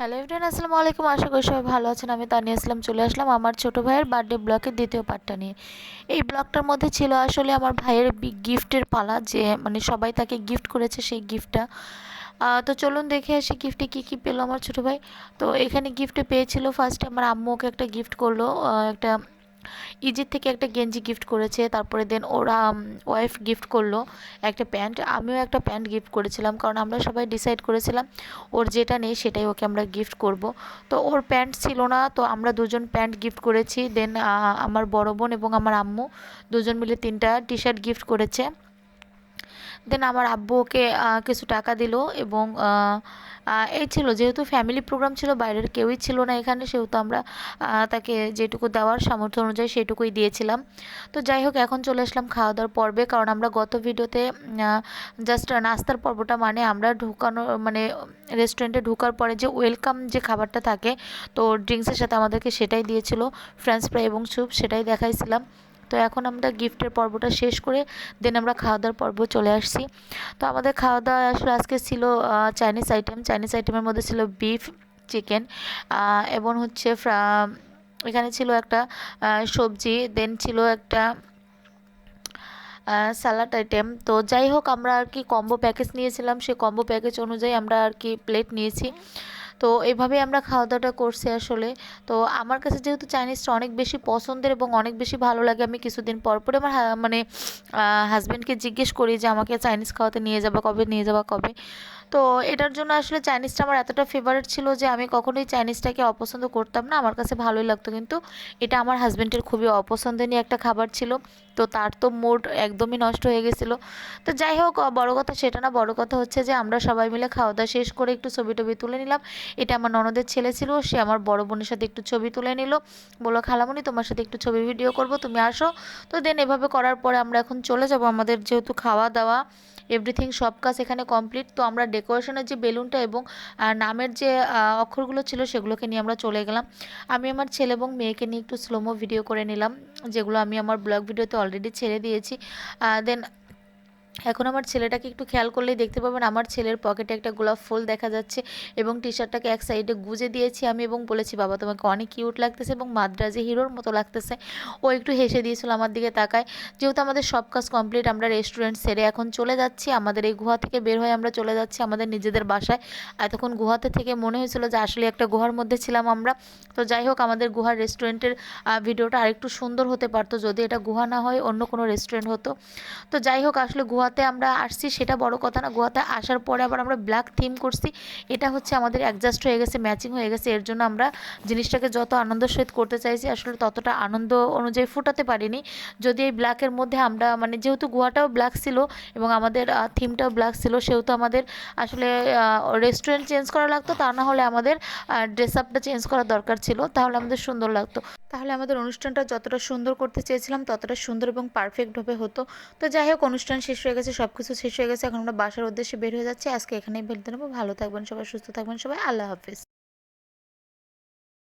Hello everyone আসসালামু আলাইকুম। আশা করি সবাই ভালো আছেন। আমি তানিয়া ইসলাম চলে আসলাম আমার ছোট ভাইয়ের বার্থডে ব্লকের দ্বিতীয় পার্টটা নিয়ে। এই ব্লগটার মধ্যে ছিল আসলে আমার ভাইয়ের গিফটের পালা যে মানে সবাই তাকে গিফট করেছে সেই গিফটটা তো চলুন দেখে আসি গিফটে কী কী পেল আমার ছোট ভাই। তো এখানে গিফটে পেয়েছিল ফার্স্টে আমার আম্মু ওকে একটা গিফট করল একটা ইজির থেকে একটা গেঞ্জি গিফট করেছে, তারপরে দেন ওরা ওয়াইফ গিফট করল একটা প্যান্ট। আমিও একটা প্যান্ট গিফট করেছিলাম, কারণ আমরা সবাই ডিসাইড করেছিলাম ওর যেটা নেই সেটাই ওকে আমরা গিফট করব। তো ওর প্যান্ট ছিল না, তো আমরা দুজন প্যান্ট গিফট করেছি। দেন আমার বড় বোন এবং আমার আম্মু দুজন মিলে তিনটা টি শার্ট গিফট করেছে। দেন আমার আব্বু ওকে কিছু টাকা দিল এবং এই ছিল। যেহেতু ফ্যামিলি প্রোগ্রাম ছিল, বাইরের কেউই ছিল না এখানে, সেহেতু আমরা তাকে যেটুকু দেওয়ার সামর্থ্য অনুযায়ী সেটুকুই দিয়েছিলাম। তো যাই হোক, এখন চলে আসলাম খাওয়া দাওয়ার পর্বে, কারণ আমরা গত ভিডিওতে জাস্ট নাস্তার পর্বটা মানে আমরা ঢুকানো মানে রেস্টুরেন্টে ঢুকার পরে যে ওয়েলকাম যে খাবারটা থাকে, তো ড্রিঙ্কসের সাথে আমাদেরকে সেটাই দিয়েছিল। ফ্রেঞ্চ ফ্রাই এবং স্যুপ সেটাই দেখাইছিলাম। তো এখন আমরা গিফটের পর্বটা শেষ করে দেন আমরা খাওয়া দাওয়ার পর্ব চলে আসছি। তো আমাদের খাওয়া দাওয়া আসলে আজকে ছিল চাইনিজ আইটেম চাইনিজ আইটেমের মধ্যে ছিল বিফ চিকেন এবং হচ্ছে এখানে ছিল একটা সবজি দেন ছিল একটা স্যালাড আইটেম তো যাই হোক, আমরা আর কি কম্বো প্যাকেজ নিয়েছিলাম। সেই কম্বো প্যাকেজ অনুযায়ী আমরা আর কি প্লেট নিয়েছি। তো এভাবে আমরা খাওয়া দাওয়াটা করছি আসলে। তো আমার কাছে যেহেতু চাইনিজটা অনেক বেশি পছন্দের এবং অনেক বেশি ভালো লাগে, আমি কিছুদিন পর পরে আমার মানে হাজব্যান্ডকে জিজ্ঞেস করি যে আমাকে চাইনিজ খাওয়াতে নিয়ে যাবা কবে, নিয়ে যাবা কবে। তো এটার জন্য আসলে চাইনিজটা আমার এতটা ফেভারিট ছিল যে আমি কখনোই চাইনিজটাকে অপছন্দ করতাম না। আমার কাছে ভালোই লাগতো কিন্তু এটা আমার হাজব্যান্ডের খুবই অপছন্দনীয় একটা খাবার ছিল। তো তার তো মুড একদমই নষ্ট হয়ে গেছিল। তো যাই হোক বড় কথা সেটা না, বড় কথা হচ্ছে যে আমরা সবাই মিলে খাওয়া দাওয়া শেষ করে একটু ছবি টবি তুলে নিলাম। এটা আমার ননদের ছেলে ছিল, সে আমার বড় বোনের সাথে একটু ছবি তুলে নিল। বলো খালামণি তোমার সাথে একটু ছবি ভিডিও করব, তুমি আসো। তো দেন এভাবে করার পরে আমরা এখন চলে যাব। আমাদের যেহেতু খাওয়া দাওয়া এভরিথিং সব কাজ এখানে কমপ্লিট তো আমরা ডেকোরেশনের যে বেলুনটা এবং নামের যে অক্ষরগুলো ছিল সেগুলোকে নিয়ে আমরা চলে গেলাম। আমি আমার ছেলে এবং মেয়েকে নিয়ে একটু স্লোমো ভিডিও করে নিলাম, যেগুলো আমি আমার ব্লগ ভিডিওতে অলরেডি ছেড়ে দিয়েছি। দেন এখন আমার ছেলেটাকে একটু খেয়াল করলেই দেখতে পাবেন, আমার ছেলের পকেটে একটা গোলাপ ফুল দেখা যাচ্ছে এবং টি শার্টটাকে এক সাইডে গুজে দিয়েছি আমি এবং বলেছি, বাবা, তোমাকে অনেক কিউট লাগতেছে এবং মাদ্রাজে হিরোর মতো লাগতেছে। ও একটু হেসে দিয়েছিল আমার দিকে তাকায়। যেহেতু আমাদের সব কাজ কমপ্লিট, আমরা রেস্টুরেন্ট সেরে এখন চলে যাচ্ছি। আমাদের এই গুহা থেকে বের হয়ে আমরা চলে যাচ্ছি আমাদের নিজেদের বাসায়। এতক্ষণ গুহাতে থেকে মনে হয়েছিল যে আসলে একটা গুহার মধ্যে ছিলাম আমরা। তো যাই হোক, আমাদের গুহার রেস্টুরেন্টের ভিডিওটা আরেকটু সুন্দর হতে পারতো যদি এটা গুহা না হয়, অন্য কোনো রেস্টুরেন্ট হতো। তো যাই হোক, আসলে গুহা গোয়াতে আমরা আসছি, সেটা বড় কথা না। গোয়াতে আসার পরে আবার আমরা ব্ল্যাক থিম করছি। এটা হচ্ছে আমাদের অ্যাডজাস্ট হয়ে গেছে ম্যাচিং হয়ে গেছে। এর জন্য আমরা জিনিসটাকে যত আনন্দ সহিত করতে চাইছি, আসলে ততটা আনন্দ অনুযায়ী ফুটাতে পারিনি। যদি এই ব্ল্যাকের মধ্যে আমরা মানে যেহেতু গোয়াটাও ব্ল্যাক ছিল এবং আমাদের থিমটাও ব্ল্যাক ছিল, সেহেতু আমাদের, আসলে রেস্টুরেন্ট চেঞ্জ করা লাগতো, তা না হলে আমাদের ড্রেস আপটা চেঞ্জ করা দরকার ছিল। তাহলে আমাদের সুন্দর লাগতো। তাহলে আমাদের অনুষ্ঠানটা যতটা সুন্দর করতে চেয়েছিলাম, ততটা সুন্দর এবং পারফেক্টভাবে হতো। তো যাই হোক, অনুষ্ঠান শেষ হয়ে গেছে সব কিছু শেষ হয়ে গেছে। এখন আমরা বাসার উদ্দেশ্যে বের হয়ে যাচ্ছি। আজকে এখানেই বেরোতে নেব। ভালো থাকবেন সবাই, সুস্থ থাকবেন সবাই। আল্লাহ হাফিজ।